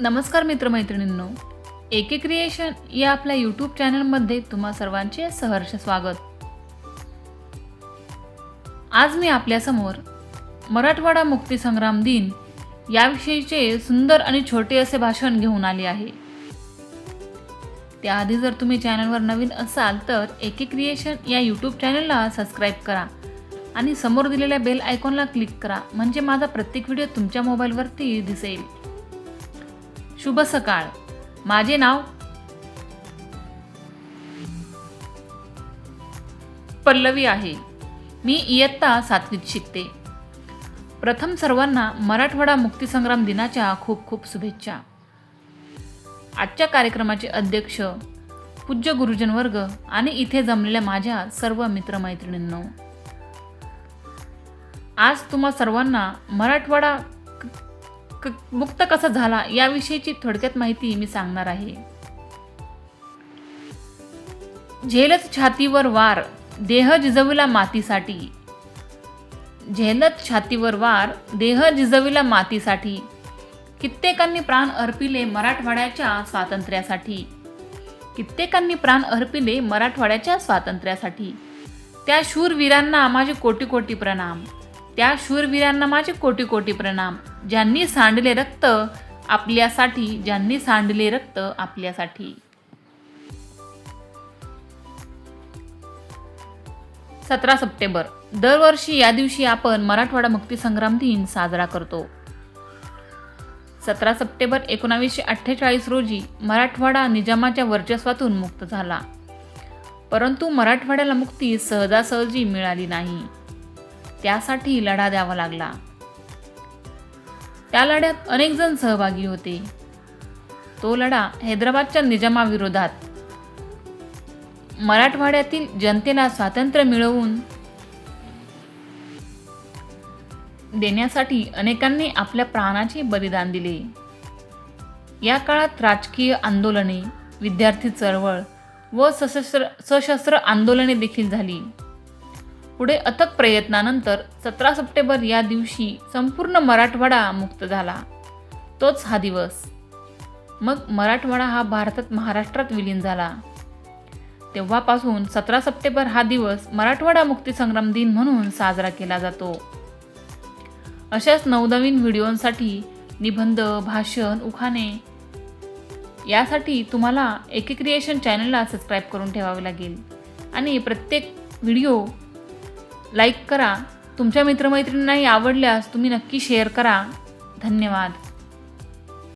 नमस्कार मित्रमैत्रिणींनो. एके क्रिएशन या आपल्या यूट्यूब चॅनलमध्ये तुम्हा सर्वांचे सहर्ष स्वागत. आज मी आपल्यासमोर मराठवाडा मुक्तीसंग्राम दिन याविषयीचे सुंदर आणि छोटे असे भाषण घेऊन आले आहे. त्याआधी जर तुम्ही चॅनलवर नवीन असाल तर एके क्रिएशन या यूट्यूब चॅनलला सबस्क्राईब करा आणि समोर दिलेल्या बेल आयकॉनला क्लिक करा म्हणजे माझा प्रत्येक व्हिडिओ तुमच्या मोबाईलवरती दिसेल. शुभ सकाळ. माझे नाव पल्लवी आहे. मी इयत्ता सातवीत शिकते. प्रथम सर्वांना मराठवाडा मुक्तीसंग्राम दिनाच्या खूप खूप शुभेच्छा. आजच्या कार्यक्रमाचे अध्यक्ष पूज्य गुरुजन वर्ग आणि इथे जमलेल्या माझ्या सर्व मित्रमैत्रिणींनो. आज तुम्हा सर्वांना मराठवाडा क- मुक्त कसा झाला याविषयीची थोडक्यात माहिती मी सांगणार आहे. झेलत छातीवर वार देह जिजविला मातीसाठी. झेलत छातीवर वार देह जिजविला मातीसाठी. कित्येकांनी प्राण अर्पिले मराठवाड्याच्या स्वातंत्र्यासाठी. कित्येकांनी प्राण अर्पिले मराठवाड्याच्या स्वातंत्र्यासाठी. त्या शूरवीरांना माझे कोटी कोटी प्रणाम. त्या शूरवीरांना माझे कोटी कोटी प्रणाम. ज्यांनी सांडले रक्त आपल्यासाठी ज्यांनी सांडले रक्त आपल्यासाठी. सतरा सप्टेंबर. दरवर्षी या दिवशी आपण मराठवाडा मुक्तीसंग्राम दिन साजरा करतो. सतरा सप्टेंबर एकोणावीसशे अठ्ठेचाळीस रोजी मराठवाडा निजामाच्या वर्चस्वातून मुक्त झाला. परंतु मराठवाड्याला मुक्ती सहजासहजी मिळाली नाही. त्यासाठी लढा द्यावा लागला. त्या लढ्यात अनेक जण सहभागी होते. तो लढा हैदराबादच्या निजामाविरोधात. मराठवाड्यातील जनतेला स्वातंत्र्य मिळवून देण्यासाठी अनेकांनी आपल्या प्राणाचे बलिदान दिले. या काळात राजकीय आंदोलने विद्यार्थी चळवळ व सशस्त्र सशस्त्र आंदोलने देखील झाली. पुढे अथक प्रयत्नानंतर सतरा सप्टेंबर या दिवशी संपूर्ण मराठवाडा मुक्त झाला. तोच हा दिवस. मग मराठवाडा हा भारतात महाराष्ट्रात विलीन झाला. तेव्हापासून सतरा सप्टेंबर हा दिवस मराठवाडा मुक्तीसंग्राम दिन म्हणून साजरा केला जातो. अशाच नवनवीन व्हिडिओंसाठी निबंध भाषण उखाणे यासाठी तुम्हाला एके क्रिएशन चॅनलला सबस्क्राईब करून ठेवावे लागेल. आणि प्रत्येक व्हिडिओ लाईक करा. तुमच्या मित्रमैत्रिणींनाही आवडल्यास तुम्ही नक्की शेअर करा. धन्यवाद.